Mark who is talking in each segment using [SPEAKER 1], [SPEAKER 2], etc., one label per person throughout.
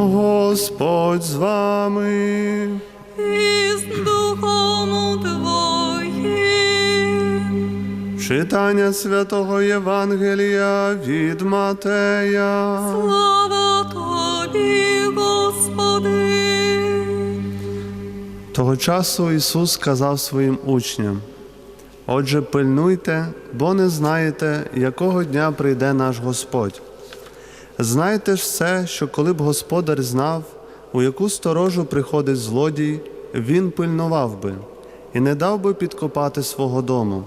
[SPEAKER 1] Господь з вами.
[SPEAKER 2] і з духом Твоїм.
[SPEAKER 1] Читання святого Євангелія від Матея.
[SPEAKER 2] Слава Тобі, Господи.
[SPEAKER 1] Того часу Ісус сказав своїм учням: Отже, пильнуйте, бо не знаєте, якого дня прийде наш Господь. Знайте ж все, що коли б господар знав, у яку сторожу приходить злодій, він пильнував би і не дав би підкопати свого дому.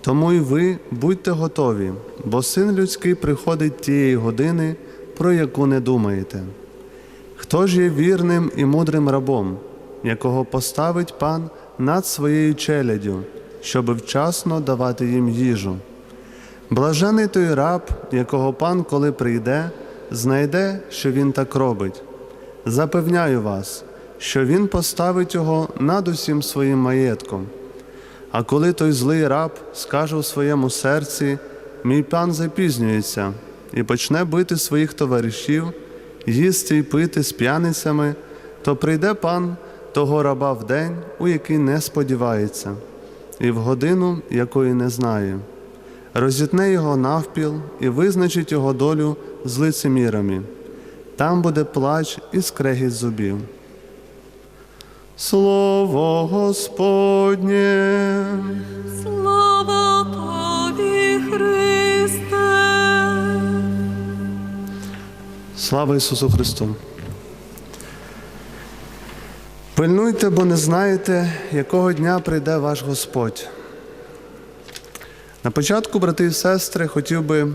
[SPEAKER 1] Тому й ви будьте готові, бо син людський приходить тієї години, про яку не думаєте. Хто ж є вірним і мудрим рабом, якого поставить пан над своєю челяддю, щоб вчасно давати їм їжу? Блажений той раб, якого пан, коли прийде, знайде, що він так робить. Запевняю вас, що він поставить його над усім своїм маєтком. А коли той злий раб скаже у своєму серці, мій пан запізнюється, і почне бити своїх товаришів, їсти й пити з п'яницями, то прийде пан того раба в день, у який не сподівається, і в годину, якої не знає. Розітне його навпіл і визначить його долю з лицемірами. Там буде плач і скрегіт зубів. Слово Господнє.
[SPEAKER 2] Слава Тобі, Христе.
[SPEAKER 1] Слава Ісусу Христу! Пильнуйте, бо не знаєте, якого дня прийде ваш Господь. На початку, брати і сестри, хотів би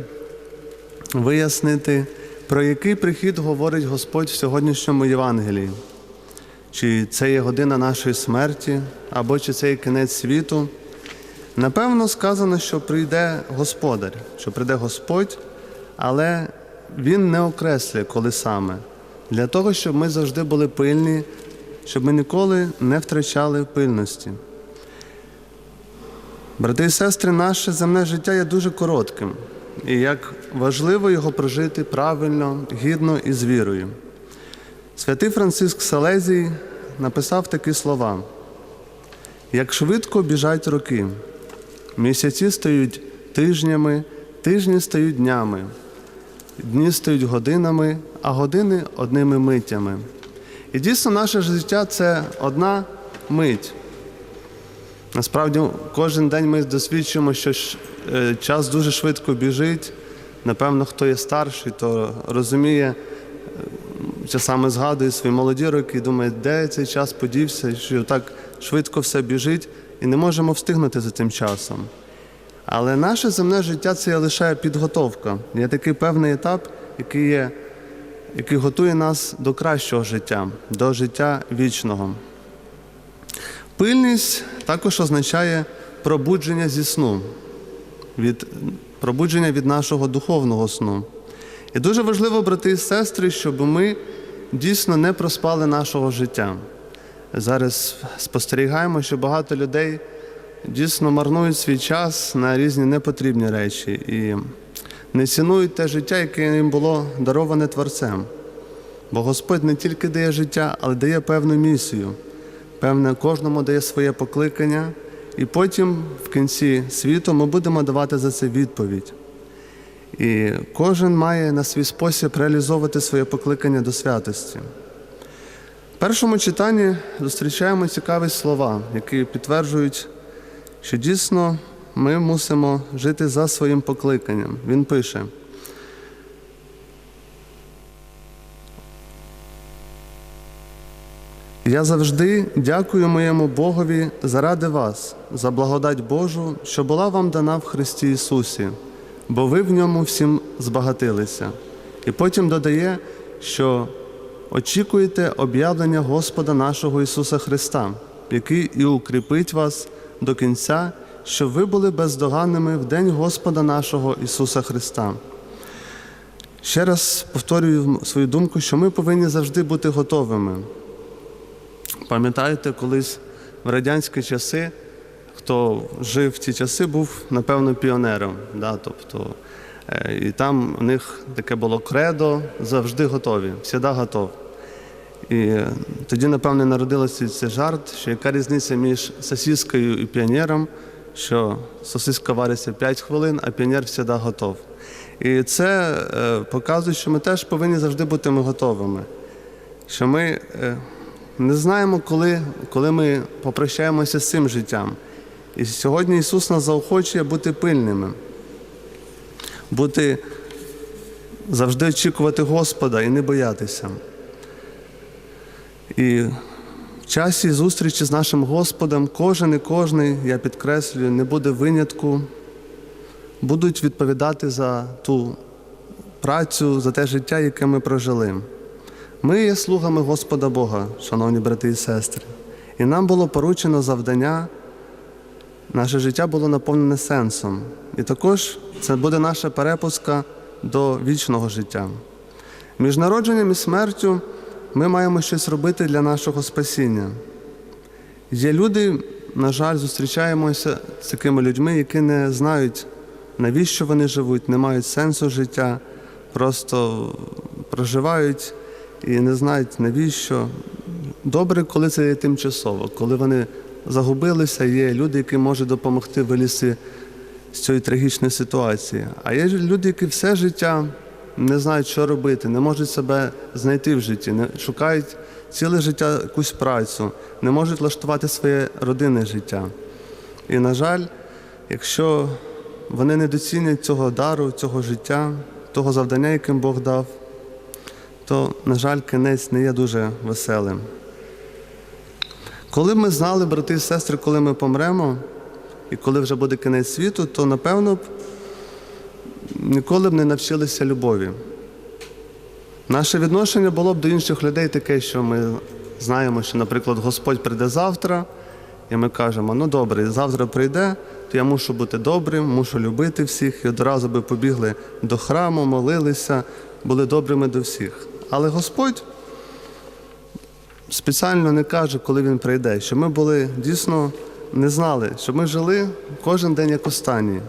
[SPEAKER 1] вияснити, про який прихід говорить Господь в сьогоднішньому Євангелії. Чи це є година нашої смерті, або чи це є кінець світу. Напевно, сказано, що прийде Господар, що прийде Господь, але Він не окреслює, коли саме. Для того, щоб ми завжди були пильні, щоб ми ніколи не втрачали пильності. Брати і сестри, наше земне життя є дуже коротким, і як важливо його прожити правильно, гідно і з вірою. Святий Франциск Салезій написав такі слова: як швидко біжать роки, місяці стають тижнями, тижні стають днями, дні стають годинами, а години одними миттями. І дійсно наше життя це одна мить. Насправді, кожен день ми досвідчуємо, що е, час дуже швидко біжить. Напевно, хто є старший, то розуміє, е, часами згадує свої молоді роки і думає, де цей час подівся, що так швидко все біжить, і не можемо встигнути за цим часом. Але наше земне життя це лише підготовка. Є такий певний етап, який, є, який готує нас до кращого життя, до життя вічного. Пильність також означає пробудження зі сну, від, пробудження від нашого духовного сну. І дуже важливо, брати і сестри, щоб ми дійсно не проспали нашого життя. Зараз спостерігаємо, що багато людей дійсно марнують свій час на різні непотрібні речі і не цінують те життя, яке їм було дароване Творцем. Бо Господь не тільки дає життя, але дає певну місію. Певне, кожному дає своє покликання, і потім, в кінці світу, ми будемо давати за це відповідь. І кожен має на свій спосіб реалізовувати своє покликання до святості. В першому читанні зустрічаємо цікаві слова, які підтверджують, що дійсно ми мусимо жити за своїм покликанням. Він пише. Я завжди дякую моєму Богові заради вас, за благодать Божу, що була вам дана в Христі Ісусі, бо ви в ньому всім збагатилися. І потім додає, що очікуєте об'явлення Господа нашого Ісуса Христа, який і укріпить вас до кінця, щоб ви були бездоганними в день Господа нашого Ісуса Христа. Ще раз повторюю свою думку, що ми повинні завжди бути готовими. Пам'ятаєте, колись в радянські часи, хто жив в ті часи, був, напевно, піонером. Да? Тобто Е, І там у них таке було кредо завжди готові, завжди готов. І е, тоді, напевне, народилося цей жарт, що яка різниця між сосіскою і піонером, що сосиска вариться 5 хвилин, а піонер завжди готов. І це е, показує, що ми теж повинні завжди бути ми готовими. Що ми не знаємо, коли, коли ми попрощаємося з цим життям. І сьогодні Ісус нас заохочує бути пильними, бути завжди очікувати Господа і не боятися. І в часі зустрічі з нашим Господом кожен і кожний, я підкреслюю, не буде винятку, будуть відповідати за ту працю, за те життя, яке ми прожили. Ми є слугами Господа Бога, шановні брати і сестри, і нам було поручено завдання, наше життя було наповнене сенсом. І також це буде наша перепуска до вічного життя. Між народженням і смертю ми маємо щось робити для нашого спасіння. Є люди, на жаль, зустрічаємося з такими людьми, які не знають, навіщо вони живуть, не мають сенсу життя, просто проживають і не знають навіщо. Добре, коли це є тимчасово, коли вони загубилися, є люди, які можуть допомогти вилізти з цієї трагічної ситуації. А є люди, які все життя не знають, що робити, не можуть себе знайти в житті, не шукають ціле життя якусь працю, не можуть влаштувати своє родинне життя. І, на жаль, якщо вони не доцінять цього дару, цього життя, того завдання, яким Бог дав, то, на жаль, кінець не є дуже веселим. Коли б ми знали, брати і сестри, коли ми помремо, і коли вже буде кінець світу, то напевно б ніколи б не навчилися любові. Наше відношення було б до інших людей таке, що ми знаємо, що, наприклад, Господь прийде завтра, і ми кажемо, ну добре, завтра прийде, то я мушу бути добрим, мушу любити всіх, і одразу би побігли до храму, молилися, були добрими до всіх. Але Господь спеціально не каже, коли він прийде, що ми були дійсно не знали, що ми жили кожен день як останній.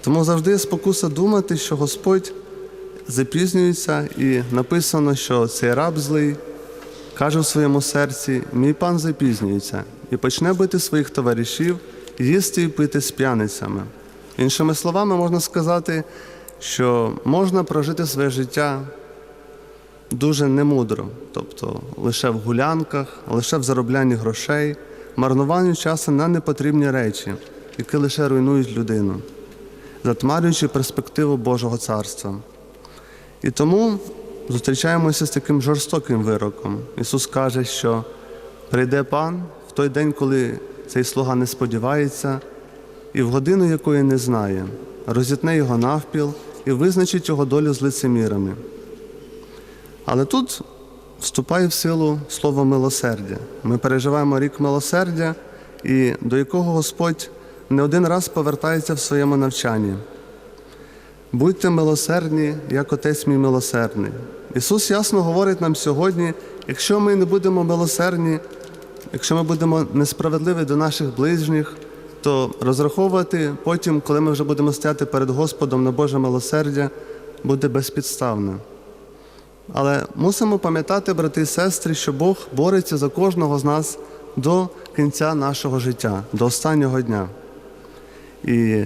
[SPEAKER 1] Тому завжди є спокуса думати, що Господь запізнюється, і написано, що цей раб злий каже в своєму серці: мій пан запізнюється і почне бити своїх товаришів, їсти і пити з п'яницями. Іншими словами, можна сказати, що можна прожити своє життя дуже немудро, тобто лише в гулянках, лише в зароблянні грошей, марнуванню часу на непотрібні речі, які лише руйнують людину, затмарюючи перспективу Божого царства. І тому зустрічаємося з таким жорстоким вироком. Ісус каже, що прийде пан в той день, коли цей слуга не сподівається, і в годину якої не знає, розітне його навпіл і визначить його долю з лицемірами. Але тут вступає в силу слово милосердя. Ми переживаємо рік милосердя, і до якого Господь не один раз повертається в своєму навчанні. Будьте милосердні, як Отець мій милосердний. Ісус ясно говорить нам сьогодні, якщо ми не будемо милосердні, якщо ми будемо несправедливі до наших ближніх, то розраховувати потім, коли ми вже будемо стояти перед Господом на Боже милосердя, буде безпідставно. Але мусимо пам'ятати, брати і сестри, що Бог бореться за кожного з нас до кінця нашого життя, до останнього дня. І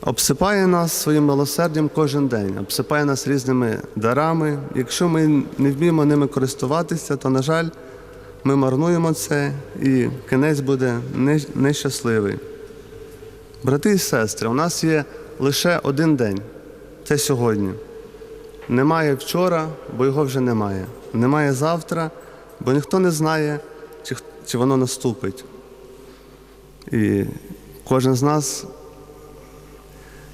[SPEAKER 1] обсипає нас своїм милосердям кожен день, обсипає нас різними дарами. Якщо ми не вміємо ними користуватися, то, на жаль, ми марнуємо це і кінець буде нещасливий. Брати і сестри, у нас є лише один день це сьогодні. Немає вчора, бо його вже немає. Немає завтра, бо ніхто не знає, чи, чи воно наступить. І кожен з нас,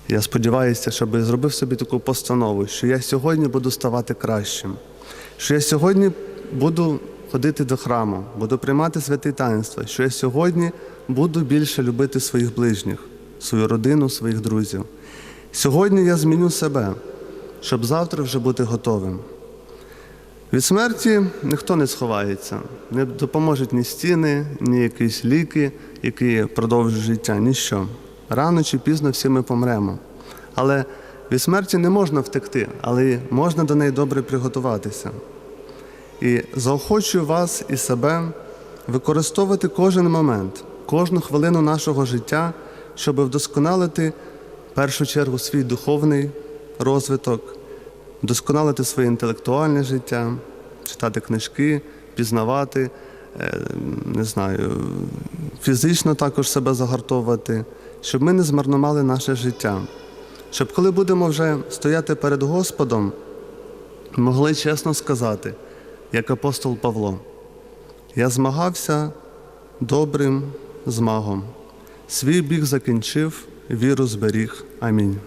[SPEAKER 1] я сподіваюся, щоб зробив собі таку постанову, що я сьогодні буду ставати кращим, що я сьогодні буду ходити до храму, буду приймати святе таїнство, що я сьогодні буду більше любити своїх ближніх, свою родину, своїх друзів. Сьогодні я зміню себе щоб завтра вже бути готовим. Від смерті ніхто не сховається, не допоможуть ні стіни, ні якісь ліки, які продовжують життя, ніщо. Рано чи пізно всі ми помремо. Але Від смерті не можна втекти, але можна до неї добре приготуватися. І заохочую вас і себе використовувати кожен момент, кожну хвилину нашого життя, щоб вдосконалити в першу чергу свій духовний розвиток, вдосконалити своє інтелектуальне життя, читати книжки, пізнавати, е, не знаю, фізично також себе загартовувати, щоб ми не змарнували наше життя. Щоб коли будемо вже стояти перед Господом, могли чесно сказати, як апостол Павло, я змагався добрим змагом, свій біг закінчив, віру зберіг. Амінь.